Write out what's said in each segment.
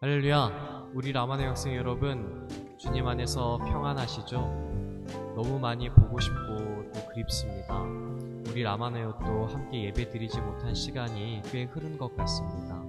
할렐루야. 우리 라마네 학생 여러분, 주님 안에서 평안하시죠? 너무 많이 보고 싶고 또 그립습니다. 우리 라마네요도 함께 예배 드리지 못한 시간이 꽤 흐른 것 같습니다.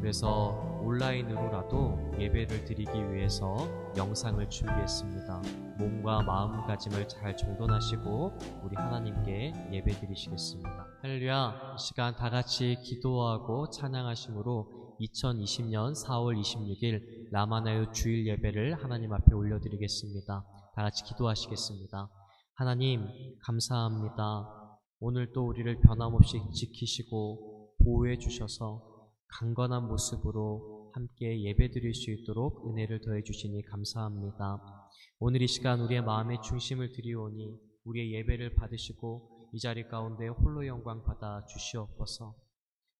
그래서 온라인으로라도 예배를 드리기 위해서 영상을 준비했습니다. 몸과 마음가짐을 잘 정돈하시고 우리 하나님께 예배 드리시겠습니다. 할렐루야. 이 시간 다 같이 기도하고 찬양하심으로 2020년 4월 26일 라마나요 주일 예배를 하나님 앞에 올려드리겠습니다. 다 같이 기도하시겠습니다. 하나님, 감사합니다. 오늘 또 우리를 변함없이 지키시고 보호해 주셔서 강건한 모습으로 함께 예배 드릴 수 있도록 은혜를 더해 주시니 감사합니다. 오늘 이 시간 우리의 마음의 중심을 드리오니 우리의 예배를 받으시고 이 자리 가운데 홀로 영광 받아 주시옵소서.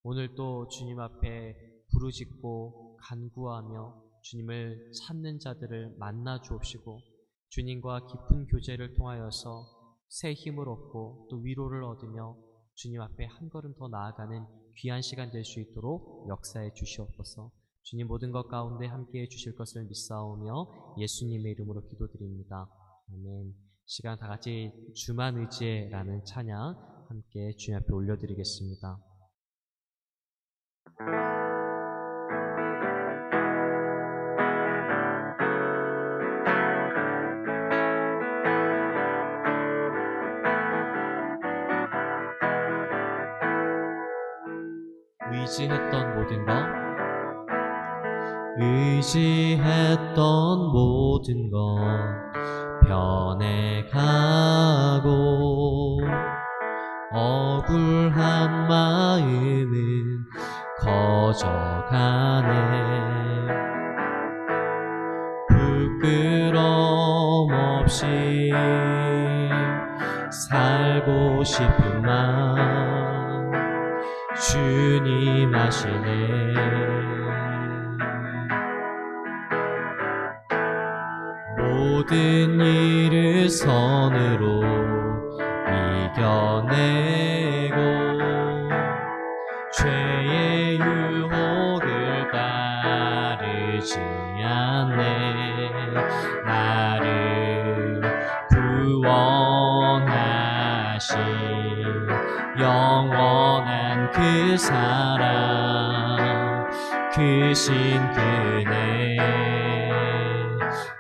오늘 또 주님 앞에 부르짖고 간구하며 주님을 찾는 자들을 만나 주옵시고 주님과 깊은 교제를 통하여서 새 힘을 얻고 또 위로를 얻으며 주님 앞에 한 걸음 더 나아가는 귀한 시간 될 수 있도록 역사해 주시옵소서. 주님 모든 것 가운데 함께 해 주실 것을 믿사오며 예수님의 이름으로 기도드립니다. 아멘. 시간 다 같이 주만 의지해라는 찬양 함께 주님 앞에 올려드리겠습니다. 의지했던 모든 것 의지했던 모든 것 변해가고 억울한 마음은 커져가네. 부끄럼 없이 살고 싶은 마음 주님 아시네. 모든 일을 선으로 이겨내고 영원한 그 사랑 크신 그네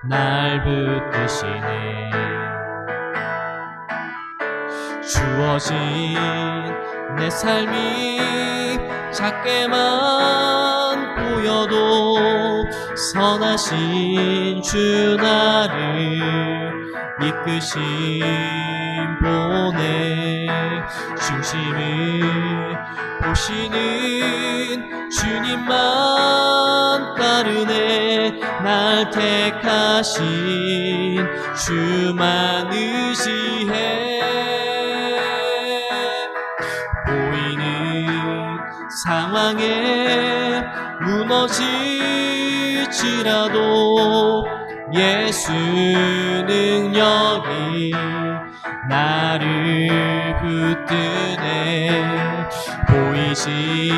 날 붙드시네. 주어진 내 삶이 작게만 보여도 선하신 주 나를 이끄신 보내 중심을 보시는 주님만 따르네 날 택하신 주만 의지해 보이는 상황에 무너질지라도 예수 능력이 나를 붙드네. 보이지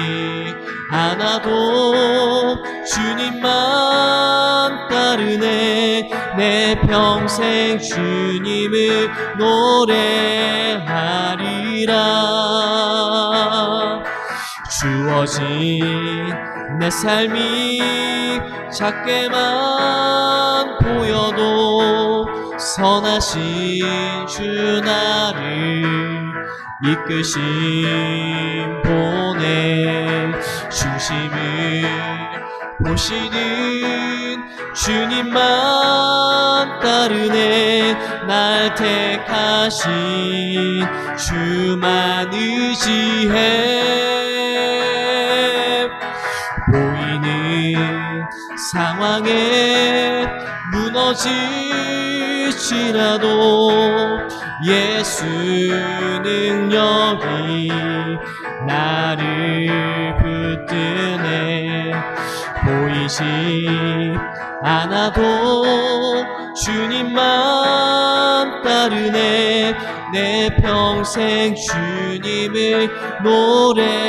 않아도 주님만 따르네. 내 평생 주님을 노래하리라. 주어진 내 삶이 작게만 보여도 선하신 주 나를 이끄신 보내 중심을 보시는 주님만 따르네 날 택하신 주만 의지해 보이는 상황에 무너 질지라도 예수 능력이 나를 붙드네. 보이지 않아도 주님만 따르네. 내 평생 주님을 노래하리라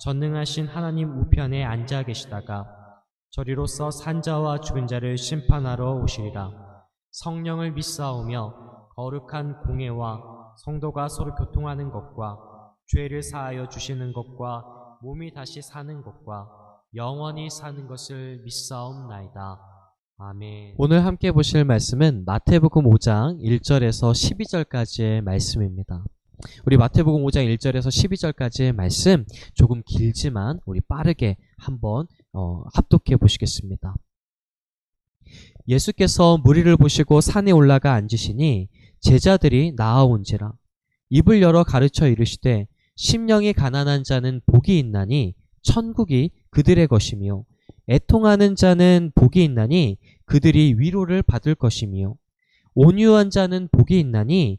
전능하신 하나님 우편에 앉아 계시다가 저리로서 산자와 죽은 자를 심판하러 오시리라 성령을 믿사오며 거룩한 공예와 성도가 서로 교통하는 것과 죄를 사하여 주시는 것과 몸이 다시 사는 것과 영원히 사는 것을 믿사옵나이다. 아멘. 오늘 함께 보실 말씀은 마태복음 5장 1절에서 12절까지의 말씀입니다. 우리 마태복음 5장 1절에서 12절까지의 말씀 조금 길지만 우리 빠르게 한번 어, 합독해 보시겠습니다. 예수께서 무리를 보시고 산에 올라가 앉으시니 제자들이 나아온지라 입을 열어 가르쳐 이르시되 심령이 가난한 자는 복이 있나니 천국이 그들의 것이며 애통하는 자는 복이 있나니 그들이 위로를 받을 것이며 온유한 자는 복이 있나니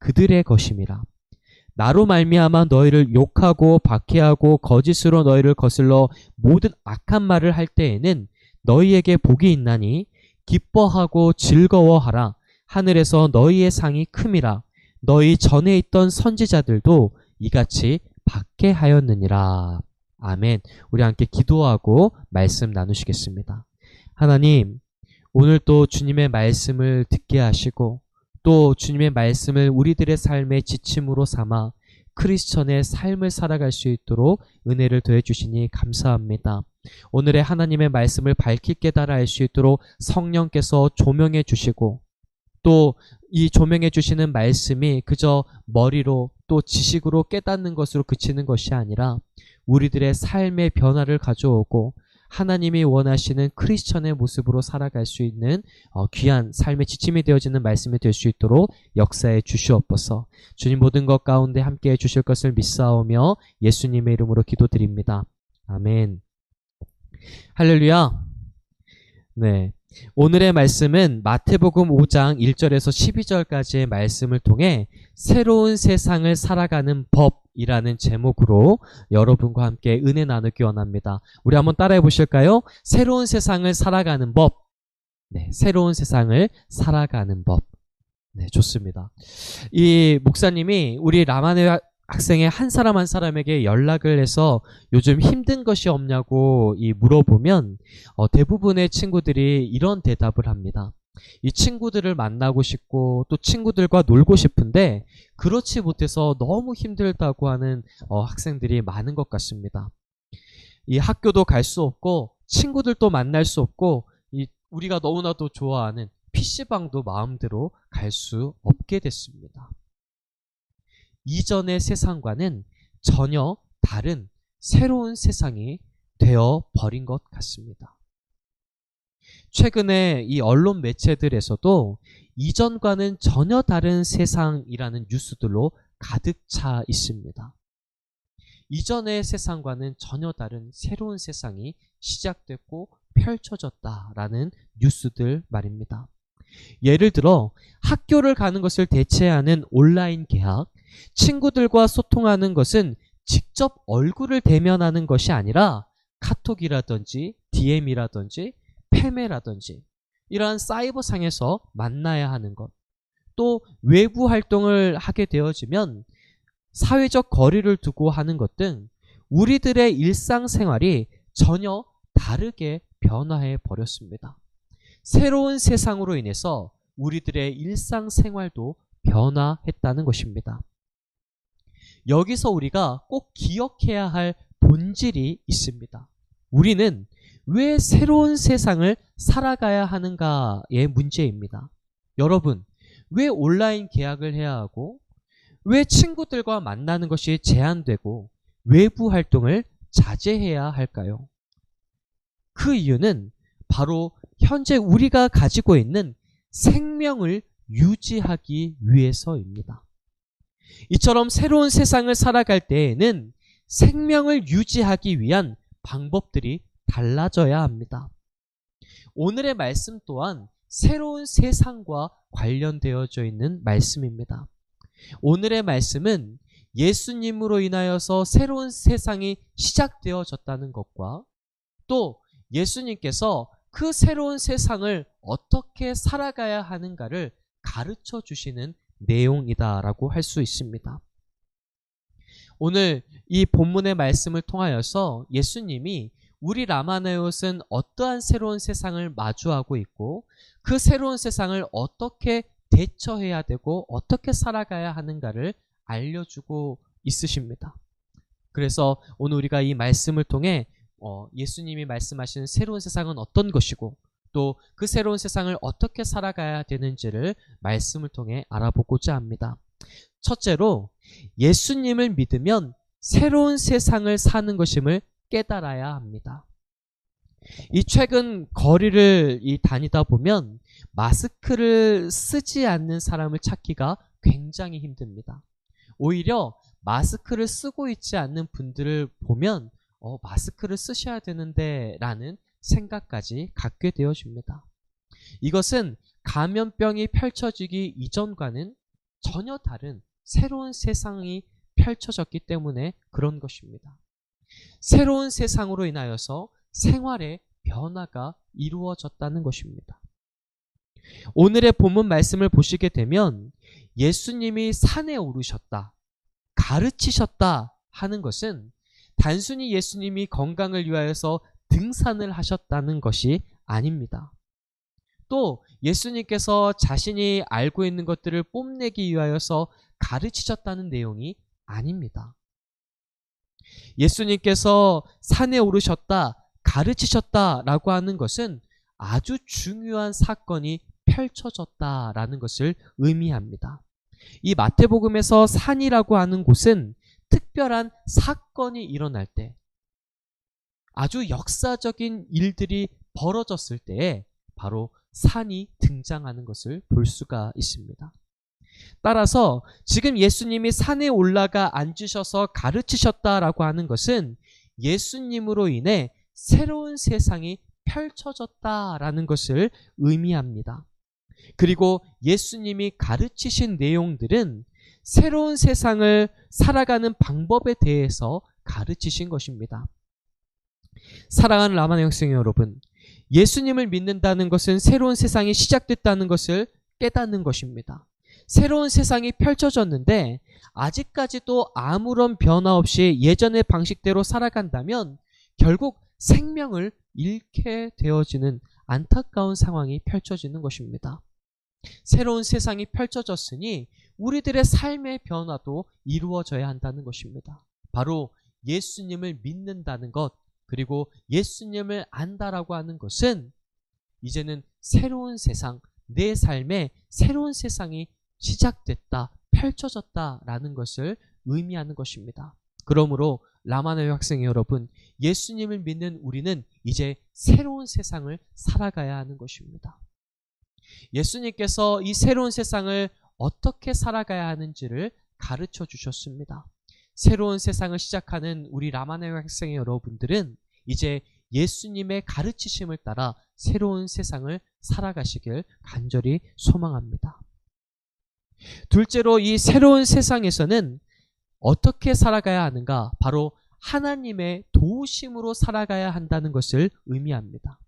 그들의 것임이라. 나로 말미암아 너희를 욕하고 박해하고 거짓으로 너희를 거슬러 모든 악한 말을 할 때에는 너희에게 복이 있나니 기뻐하고 즐거워하라. 하늘에서 너희의 상이 큼이라. 너희 전에 있던 선지자들도 이같이 받게 하였느니라. 아멘. 우리 함께 기도하고 말씀 나누시겠습니다. 하나님, 오늘 또 주님의 말씀을 듣게 하시고 또 주님의 말씀을 우리들의 삶의 지침으로 삼아 크리스천의 삶을 살아갈 수 있도록 은혜를 더해 주시니 감사합니다. 오늘의 하나님의 말씀을 밝히 깨달아 알 수 있도록 성령께서 조명해 주시고 또 이 조명해 주시는 말씀이 그저 머리로 또 지식으로 깨닫는 것으로 그치는 것이 아니라 우리들의 삶의 변화를 가져오고 하나님이 원하시는 크리스천의 모습으로 살아갈 수 있는 어, 귀한 삶의 지침이 되어지는 말씀이 될 수 있도록 역사해 주시옵소서. 주님 모든 것 가운데 함께 해 주실 것을 믿사오며 예수님의 이름으로 기도드립니다. 아멘. 할렐루야. 네. 오늘의 말씀은 마태복음 5장 1절에서 12절까지의 말씀을 통해 새로운 세상을 살아가는 법이라는 제목으로 여러분과 함께 은혜 나누기 원합니다. 우리 한번 따라해 보실까요? 새로운 세상을 살아가는 법. 네, 새로운 세상을 살아가는 법. 네, 좋습니다. 이 목사님이 우리 라마네 학생의 한 사람 한 사람에게 연락을 해서 요즘 힘든 것이 없냐고 이 물어보면 어, 대부분의 친구들이 이런 대답을 합니다. 이 친구들을 만나고 싶고 또 친구들과 놀고 싶은데 그렇지 못해서 너무 힘들다고 하는 어, 학생들이 많은 것 같습니다. 이 학교도 갈 수 없고 친구들도 만날 수 없고 이 우리가 너무나도 좋아하는 PC방도 마음대로 갈 수 없게 됐습니다. 이전의 세상과는 전혀 다른 새로운 세상이 되어 버린 것 같습니다. 최근에 이 언론 매체들에서도 이전과는 전혀 다른 세상이라는 뉴스들로 가득 차 있습니다. 이전의 세상과는 전혀 다른 새로운 세상이 시작됐고 펼쳐졌다라는 뉴스들 말입니다. 예를 들어 학교를 가는 것을 대체하는 온라인 계약, 친구들과 소통하는 것은 직접 얼굴을 대면하는 것이 아니라 카톡이라든지 DM이라든지 페메라든지 이러한 사이버 상에서 만나야 하는 것. 또 외부 활동을 하게 되어지면 사회적 거리를 두고 하는 것 등 우리들의 일상생활이 전혀 다르게 변화해 버렸습니다. 새로운 세상으로 인해서 우리들의 일상생활도 변화했다는 것입니다. 여기서 우리가 꼭 기억해야 할 본질이 있습니다. 우리는 왜 새로운 세상을 살아가야 하는가의 문제입니다. 여러분, 왜 온라인 계약을 해야 하고, 왜 친구들과 만나는 것이 제한되고, 외부 활동을 자제해야 할까요? 그 이유는 바로 현재 우리가 가지고 있는 생명을 유지하기 위해서입니다. 이처럼 새로운 세상을 살아갈 때에는 생명을 유지하기 위한 방법들이 달라져야 합니다. 오늘의 말씀 또한 새로운 세상과 관련되어져 있는 말씀입니다. 오늘의 말씀은 예수님으로 인하여서 새로운 세상이 시작되어졌다는 것과 또 예수님께서 그 새로운 세상을 어떻게 살아가야 하는가를 가르쳐 주시는 내용이다라고 할 수 있습니다. 오늘 이 본문의 말씀을 통하여서 예수님이 우리 라마네옷은 어떠한 새로운 세상을 마주하고 있고 그 새로운 세상을 어떻게 대처해야 되고 어떻게 살아가야 하는가를 알려주고 있으십니다. 그래서 오늘 우리가 이 말씀을 통해 어, 예수님이 말씀하시는 새로운 세상은 어떤 것이고 또 그 새로운 세상을 어떻게 살아가야 되는지를 말씀을 통해 알아보고자 합니다. 첫째로 예수님을 믿으면 새로운 세상을 사는 것임을 깨달아야 합니다. 이 최근 거리를 이 다니다 보면 마스크를 쓰지 않는 사람을 찾기가 굉장히 힘듭니다. 오히려 마스크를 쓰고 있지 않는 분들을 보면 어, 마스크를 쓰셔야 되는데 라는 생각까지 갖게 되어집니다. 이것은 감염병이 펼쳐지기 이전과는 전혀 다른 새로운 세상이 펼쳐졌기 때문에 그런 것입니다. 새로운 세상으로 인하여서 생활의 변화가 이루어졌다는 것입니다. 오늘의 본문 말씀을 보시게 되면 예수님이 산에 오르셨다, 가르치셨다 하는 것은 단순히 예수님이 건강을 위하여서 등산을 하셨다는 것이 아닙니다. 또 예수님께서 자신이 알고 있는 것들을 뽐내기 위하여서 가르치셨다는 내용이 아닙니다. 예수님께서 산에 오르셨다, 가르치셨다라고 하는 것은 아주 중요한 사건이 펼쳐졌다라는 것을 의미합니다. 이 마태복음에서 산이라고 하는 곳은 특별한 사건이 일어날 때 아주 역사적인 일들이 벌어졌을 때에 바로 산이 등장하는 것을 볼 수가 있습니다. 따라서 지금 예수님이 산에 올라가 앉으셔서 가르치셨다라고 하는 것은 예수님으로 인해 새로운 세상이 펼쳐졌다라는 것을 의미합니다. 그리고 예수님이 가르치신 내용들은 새로운 세상을 살아가는 방법에 대해서 가르치신 것입니다. 사랑하는 라마네 학생 여러분, 예수님을 믿는다는 것은 새로운 세상이 시작됐다는 것을 깨닫는 것입니다. 새로운 세상이 펼쳐졌는데 아직까지도 아무런 변화 없이 예전의 방식대로 살아간다면 결국 생명을 잃게 되어지는 안타까운 상황이 펼쳐지는 것입니다. 새로운 세상이 펼쳐졌으니 우리들의 삶의 변화도 이루어져야 한다는 것입니다. 바로 예수님을 믿는다는 것, 그리고 예수님을 안다라고 하는 것은 이제는 새로운 세상, 내 삶에 새로운 세상이 시작됐다, 펼쳐졌다라는 것을 의미하는 것입니다. 그러므로 라마노의 학생 여러분, 예수님을 믿는 우리는 이제 새로운 세상을 살아가야 하는 것입니다. 예수님께서 이 새로운 세상을 어떻게 살아가야 하는지를 가르쳐 주셨습니다. 새로운 세상을 시작하는 우리 라마네 학생의 여러분들은 이제 예수님의 가르치심을 따라 새로운 세상을 살아가시길 간절히 소망합니다. 둘째로 이 새로운 세상에서는 어떻게 살아가야 하는가? 바로 하나님의 도우심으로 살아가야 한다는 것을 의미합니다.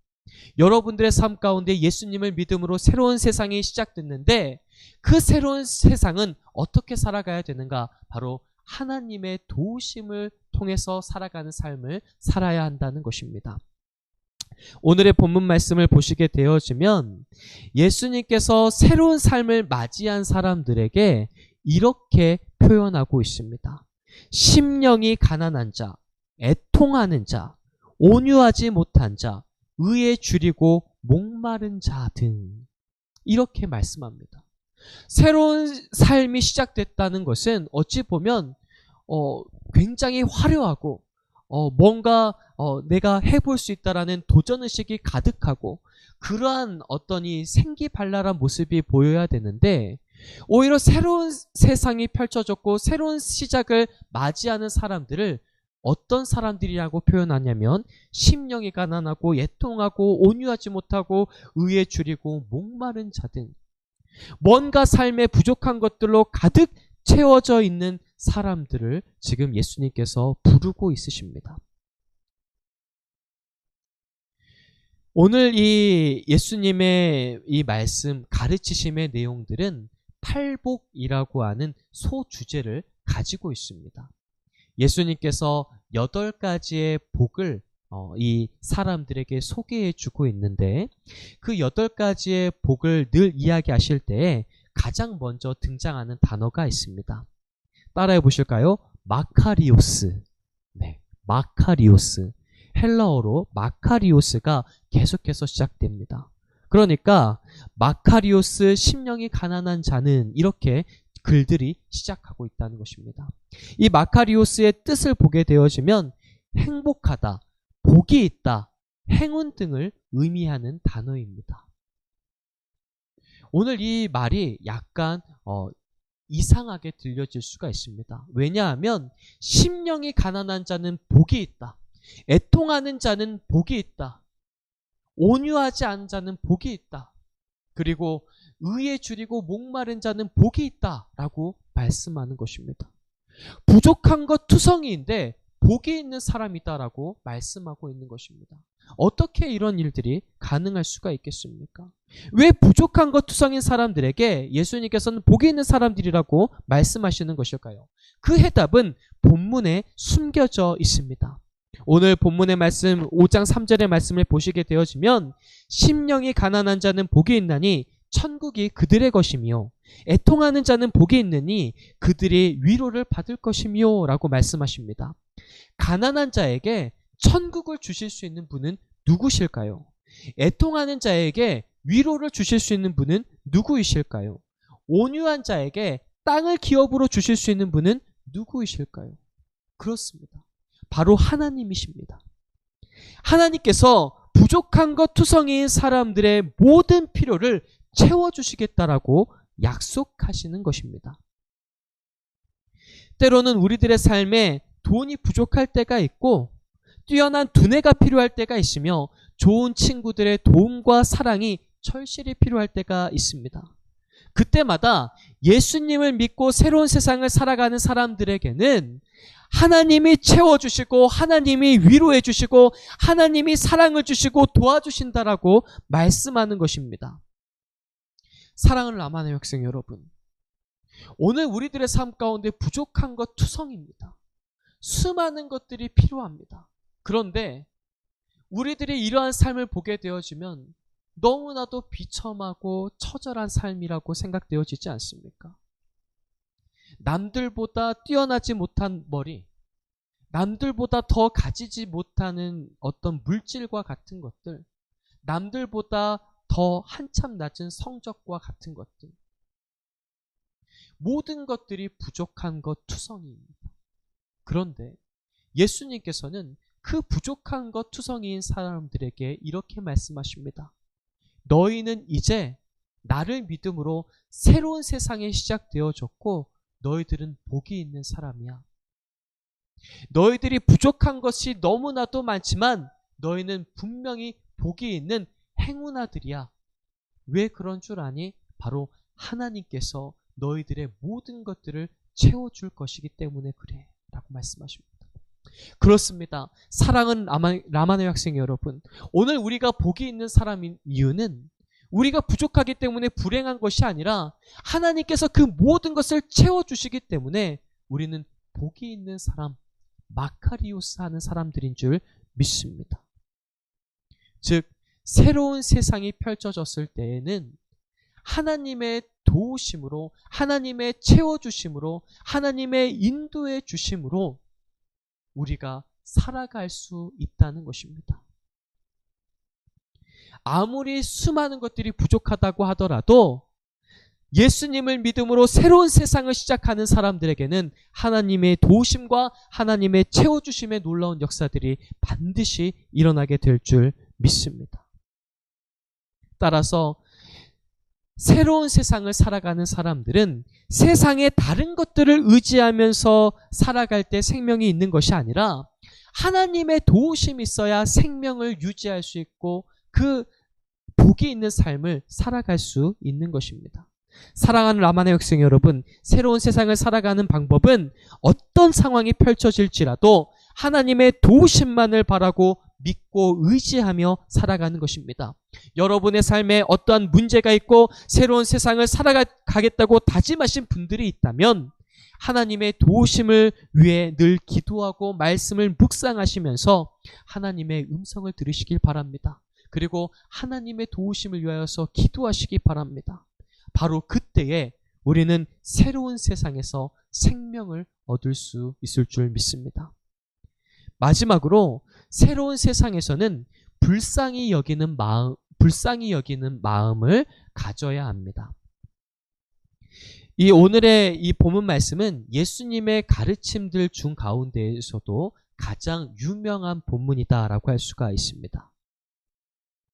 여러분들의 삶 가운데 예수님을 믿음으로 새로운 세상이 시작됐는데 그 새로운 세상은 어떻게 살아가야 되는가? 바로 하나님의 도우심을 통해서 살아가는 삶을 살아야 한다는 것입니다. 오늘의 본문 말씀을 보시게 되어지면 예수님께서 새로운 삶을 맞이한 사람들에게 이렇게 표현하고 있습니다. 심령이 가난한 자, 애통하는 자, 온유하지 못한 자, 의에 줄이고 목마른 자 등 이렇게 말씀합니다. 새로운 삶이 시작됐다는 것은 어찌 보면 어, 굉장히 화려하고 어, 뭔가 어, 내가 해볼 수 있다라는 도전 의식이 가득하고 그러한 어떤 이 생기발랄한 모습이 보여야 되는데 오히려 새로운 세상이 펼쳐졌고 새로운 시작을 맞이하는 사람들을 어떤 사람들이라고 표현하냐면 심령이 가난하고 애통하고 온유하지 못하고 의에 줄이고 목마른 자등 뭔가 삶에 부족한 것들로 가득 채워져 있는 사람들을 지금 예수님께서 부르고 있으십니다. 오늘 이 예수님의 이 말씀 가르치심의 내용들은 팔복이라고 하는 소주제를 가지고 있습니다. 예수님께서 여덟 가지의 복을 어, 이 사람들에게 소개해 주고 있는데 그 여덟 가지의 복을 늘 이야기하실 때에 가장 먼저 등장하는 단어가 있습니다. 따라해 보실까요? 마카리오스. 네, 마카리오스. 헬라어로 마카리오스가 계속해서 시작됩니다. 그러니까 마카리오스 심령이 가난한 자는 이렇게 글들이 시작하고 있다는 것입니다. 이 마카리오스의 뜻을 보게 되어지면 행복하다, 복이 있다, 행운 등을 의미하는 단어입니다. 오늘 이 말이 약간 어, 이상하게 들려질 수가 있습니다. 왜냐하면 심령이 가난한 자는 복이 있다. 애통하는 자는 복이 있다. 온유하지 않은 자는 복이 있다. 그리고 의에 줄이고 목마른 자는 복이 있다 라고 말씀하는 것입니다. 부족한 것 투성이인데 복이 있는 사람이다라고 말씀하고 있는 것입니다. 어떻게 이런 일들이 가능할 수가 있겠습니까? 왜 부족한 것 투성인 사람들에게 예수님께서는 복이 있는 사람들이라고 말씀하시는 것일까요? 그 해답은 본문에 숨겨져 있습니다. 오늘 본문의 말씀 5장 3절의 말씀을 보시게 되어지면 심령이 가난한 자는 복이 있나니 천국이 그들의 것이며 애통하는 자는 복이 있느니 그들이 위로를 받을 것이며 라고 말씀하십니다. 가난한 자에게 천국을 주실 수 있는 분은 누구실까요? 애통하는 자에게 위로를 주실 수 있는 분은 누구이실까요? 온유한 자에게 땅을 기업으로 주실 수 있는 분은 누구이실까요? 그렇습니다. 바로 하나님이십니다. 하나님께서 부족한 것 투성이인 사람들의 모든 필요를 채워주시겠다라고 약속하시는 것입니다. 때로는 우리들의 삶에 돈이 부족할 때가 있고 뛰어난 두뇌가 필요할 때가 있으며 좋은 친구들의 도움과 사랑이 철실히 필요할 때가 있습니다. 그때마다 예수님을 믿고 새로운 세상을 살아가는 사람들에게는 하나님이 채워주시고 하나님이 위로해 주시고 하나님이 사랑을 주시고 도와주신다라고 말씀하는 것입니다. 사랑을 남하는 학생 여러분. 오늘 우리들의 삶 가운데 부족한 것 투성입니다. 수많은 것들이 필요합니다. 그런데 우리들이 이러한 삶을 보게 되어지면 너무나도 비참하고 처절한 삶이라고 생각되어지지 않습니까? 남들보다 뛰어나지 못한 머리, 남들보다 더 가지지 못하는 어떤 물질과 같은 것들, 남들보다 더 한참 낮은 성적과 같은 것들. 모든 것들이 부족한 것 투성이입니다. 그런데 예수님께서는 그 부족한 것 투성이인 사람들에게 이렇게 말씀하십니다. 너희는 이제 나를 믿음으로 새로운 세상이 시작되어졌고 너희들은 복이 있는 사람이야. 너희들이 부족한 것이 너무나도 많지만 너희는 분명히 복이 있는 행운아들이야. 왜 그런 줄 아니? 바로 하나님께서 너희들의 모든 것들을 채워줄 것이기 때문에 그래. 라고 말씀하십니다. 그렇습니다. 사랑은 라마네 학생 여러분. 오늘 우리가 복이 있는 사람인 이유는 우리가 부족하기 때문에 불행한 것이 아니라 하나님께서 그 모든 것을 채워주시기 때문에 우리는 복이 있는 사람, 마카리오스 하는 사람들인 줄 믿습니다. 즉, 새로운 세상이 펼쳐졌을 때에는 하나님의 도우심으로, 하나님의 채워주심으로, 하나님의 인도해 주심으로 우리가 살아갈 수 있다는 것입니다. 아무리 수많은 것들이 부족하다고 하더라도 예수님을 믿음으로 새로운 세상을 시작하는 사람들에게는 하나님의 도우심과 하나님의 채워주심의 놀라운 역사들이 반드시 일어나게 될 줄 믿습니다. 따라서 새로운 세상을 살아가는 사람들은 세상의 다른 것들을 의지하면서 살아갈 때 생명이 있는 것이 아니라 하나님의 도우심이 있어야 생명을 유지할 수 있고 그 복이 있는 삶을 살아갈 수 있는 것입니다. 사랑하는 라만의 학생 여러분, 새로운 세상을 살아가는 방법은 어떤 상황이 펼쳐질지라도 하나님의 도우심만을 바라고 믿고 의지하며 살아가는 것입니다. 여러분의 삶에 어떠한 문제가 있고 새로운 세상을 살아가겠다고 다짐하신 분들이 있다면 하나님의 도우심을 위해 늘 기도하고 말씀을 묵상하시면서 하나님의 음성을 들으시길 바랍니다. 그리고 하나님의 도우심을 위하여서 기도하시기 바랍니다. 바로 그때에 우리는 새로운 세상에서 생명을 얻을 수 있을 줄 믿습니다. 마지막으로 새로운 세상에서는 불쌍히 여기는 마음, 불쌍히 여기는 마음을 가져야 합니다. 이 오늘의 이 본문 말씀은 예수님의 가르침들 중 가운데에서도 가장 유명한 본문이다라고 할 수가 있습니다.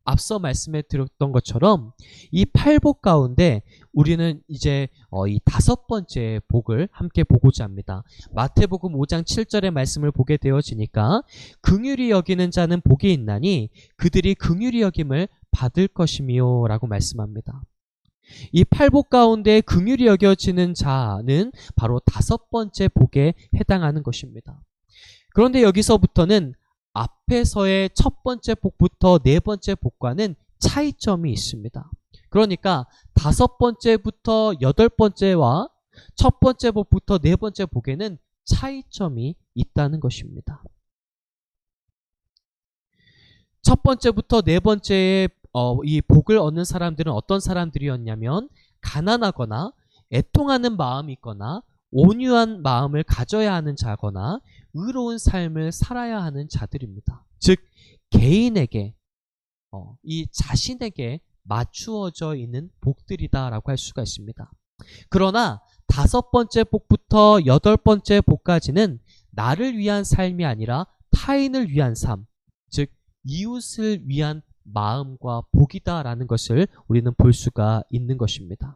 앞서 말씀해 드렸던 것처럼 이 팔복 가운데 우리는 이제 어, 이 다섯 번째 복을 함께 보고자 합니다. 마태복음 5장 7절의 말씀을 보게 되어지니까 긍휼히 여기는 자는 복이 있나니 그들이 긍휼히 여김을 받을 것이미요라고 말씀합니다. 이 팔복 가운데 긍휼히 여겨지는 자는 바로 다섯 번째 복에 해당하는 것입니다. 그런데 여기서부터는 앞에서의 첫 번째 복부터 네 번째 복과는 차이점이 있습니다. 그러니까 다섯 번째부터 여덟 번째와 첫 번째 복부터 네 번째 복에는 차이점이 있다는 것입니다. 첫 번째부터 네 번째의 어, 이 복을 얻는 사람들은 어떤 사람들이었냐면 가난하거나 애통하는 마음이 있거나 온유한 마음을 가져야 하는 자거나 의로운 삶을 살아야 하는 자들입니다. 즉 개인에게 어, 이 자신에게 맞추어져 있는 복들이다라고 할 수가 있습니다. 그러나 다섯 번째 복부터 여덟 번째 복까지는 나를 위한 삶이 아니라 타인을 위한 삶, 즉 이웃을 위한 마음과 복이다라는 것을 우리는 볼 수가 있는 것입니다.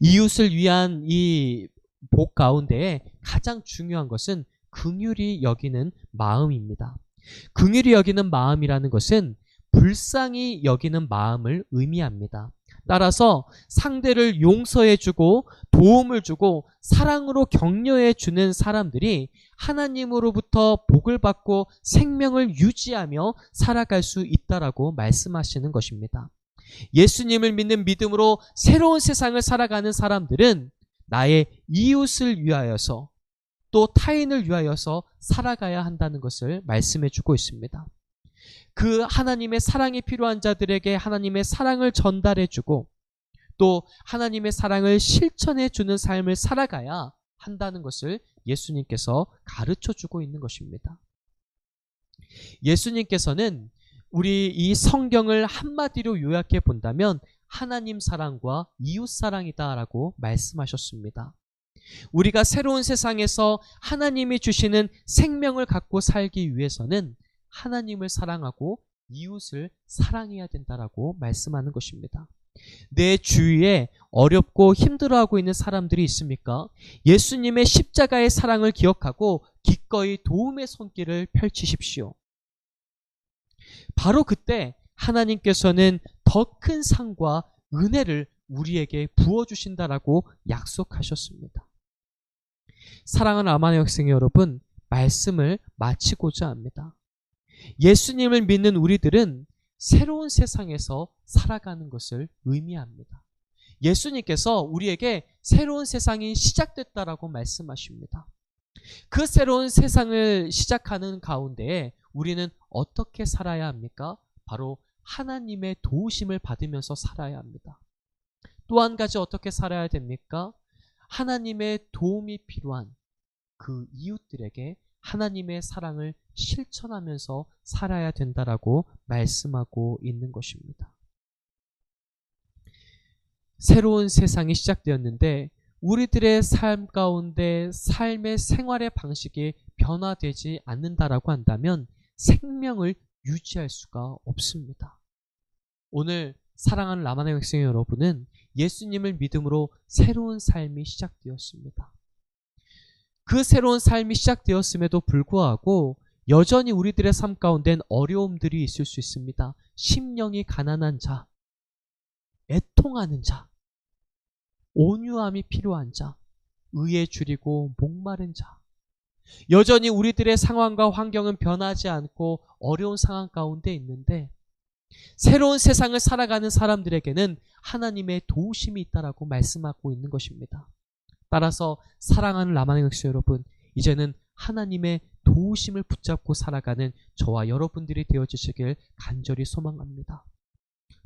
이웃을 위한 이 복 가운데 가장 중요한 것은 긍휼히 여기는 마음입니다. 긍휼히 여기는 마음이라는 것은 불쌍히 여기는 마음을 의미합니다. 따라서 상대를 용서해 주고 도움을 주고 사랑으로 격려해 주는 사람들이 하나님으로부터 복을 받고 생명을 유지하며 살아갈 수 있다라고 말씀하시는 것입니다. 예수님을 믿는 믿음으로 새로운 세상을 살아가는 사람들은 나의 이웃을 위하여서 또 타인을 위하여서 살아가야 한다는 것을 말씀해 주고 있습니다. 그 하나님의 사랑이 필요한 자들에게 하나님의 사랑을 전달해 주고 또 하나님의 사랑을 실천해 주는 삶을 살아가야 한다는 것을 예수님께서 가르쳐 주고 있는 것입니다. 예수님께서는 우리 이 성경을 한마디로 요약해 본다면 하나님 사랑과 이웃 사랑이다라고 말씀하셨습니다. 우리가 새로운 세상에서 하나님이 주시는 생명을 갖고 살기 위해서는 하나님을 사랑하고 이웃을 사랑해야 된다라고 말씀하는 것입니다. 내 주위에 어렵고 힘들어하고 있는 사람들이 있습니까? 예수님의 십자가의 사랑을 기억하고 기꺼이 도움의 손길을 펼치십시오. 바로 그때 하나님께서는 더 큰 상과 은혜를 우리에게 부어주신다라고 약속하셨습니다. 사랑하는 아마네 학생 여러분, 말씀을 마치고자 합니다. 예수님을 믿는 우리들은 새로운 세상에서 살아가는 것을 의미합니다. 예수님께서 우리에게 새로운 세상이 시작됐다라고 말씀하십니다. 그 새로운 세상을 시작하는 가운데 우리는 어떻게 살아야 합니까? 바로 하나님의 도우심을 받으면서 살아야 합니다. 또 한 가지 어떻게 살아야 됩니까? 하나님의 도움이 필요한 그 이웃들에게 하나님의 사랑을 실천하면서 살아야 된다라고 말씀하고 있는 것입니다. 새로운 세상이 시작되었는데 우리들의 삶 가운데 삶의 생활의 방식이 변화되지 않는다라고 한다면 생명을 유지할 수가 없습니다. 오늘 사랑하는 라마네 학생 여러분은 예수님을 믿음으로 새로운 삶이 시작되었습니다. 그 새로운 삶이 시작되었음에도 불구하고 여전히 우리들의 삶 가운데는 어려움들이 있을 수 있습니다. 심령이 가난한 자, 애통하는 자, 온유함이 필요한 자, 의에 줄이고 목마른 자. 여전히 우리들의 상황과 환경은 변하지 않고 어려운 상황 가운데 있는데 새로운 세상을 살아가는 사람들에게는 하나님의 도우심이 있다라고 말씀하고 있는 것입니다. 따라서 사랑하는 흑수 여러분, 이제는 하나님의 도우심을 붙잡고 살아가는 저와 여러분들이 되어주시길 간절히 소망합니다.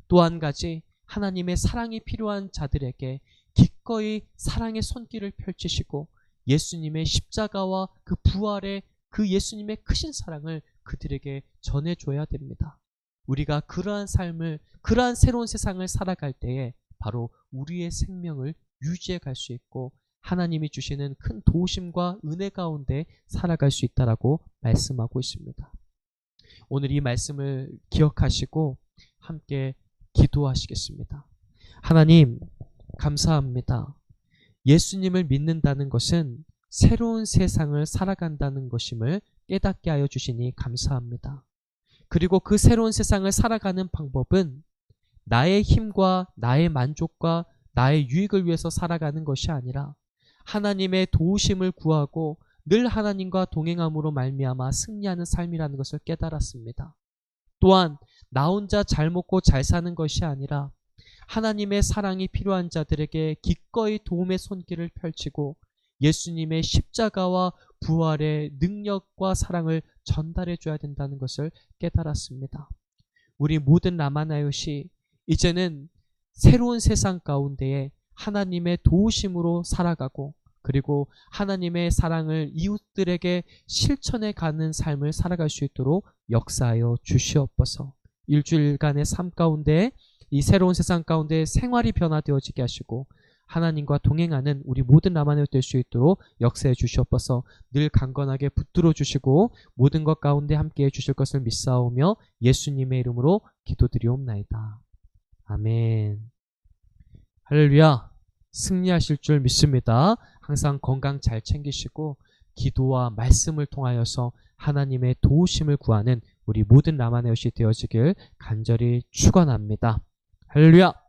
또 한 가지 하나님의 사랑이 필요한 자들에게 기꺼이 사랑의 손길을 펼치시고 예수님의 십자가와 그 부활의 그 예수님의 크신 사랑을 그들에게 전해줘야 됩니다. 우리가 그러한 삶을, 그러한 새로운 세상을 살아갈 때에 바로 우리의 생명을 유지해 갈 수 있고 하나님이 주시는 큰 도심과 은혜 가운데 살아갈 수 있다라고 말씀하고 있습니다. 오늘 이 말씀을 기억하시고 함께 기도하시겠습니다. 하나님, 감사합니다. 예수님을 믿는다는 것은 새로운 세상을 살아간다는 것임을 깨닫게 하여 주시니 감사합니다. 그리고 그 새로운 세상을 살아가는 방법은 나의 힘과 나의 만족과 나의 유익을 위해서 살아가는 것이 아니라 하나님의 도우심을 구하고 늘 하나님과 동행함으로 말미암아 승리하는 삶이라는 것을 깨달았습니다. 또한 나 혼자 잘 먹고 잘 사는 것이 아니라 하나님의 사랑이 필요한 자들에게 기꺼이 도움의 손길을 펼치고 예수님의 십자가와 부활의 능력과 사랑을 전달해 줘야 된다는 것을 깨달았습니다. 우리 모든 라마나요시 이제는 새로운 세상 가운데에 하나님의 도우심으로 살아가고 그리고 하나님의 사랑을 이웃들에게 실천해 가는 삶을 살아갈 수 있도록 역사하여 주시옵소서. 일주일간의 삶 가운데 이 새로운 세상 가운데 생활이 변화되어지게 하시고 하나님과 동행하는 우리 모든 나만을 될 수 있도록 역사해 주시옵소서 늘 강건하게 붙들어 주시고 모든 것 가운데 함께 해 주실 것을 믿사오며 예수님의 이름으로 기도드리옵나이다. 아멘. 할렐루야. 승리하실 줄 믿습니다. 항상 건강 잘 챙기시고 기도와 말씀을 통하여서 하나님의 도우심을 구하는 우리 모든 나만의 것이 되어지길 간절히 축원합니다. 할렐루야.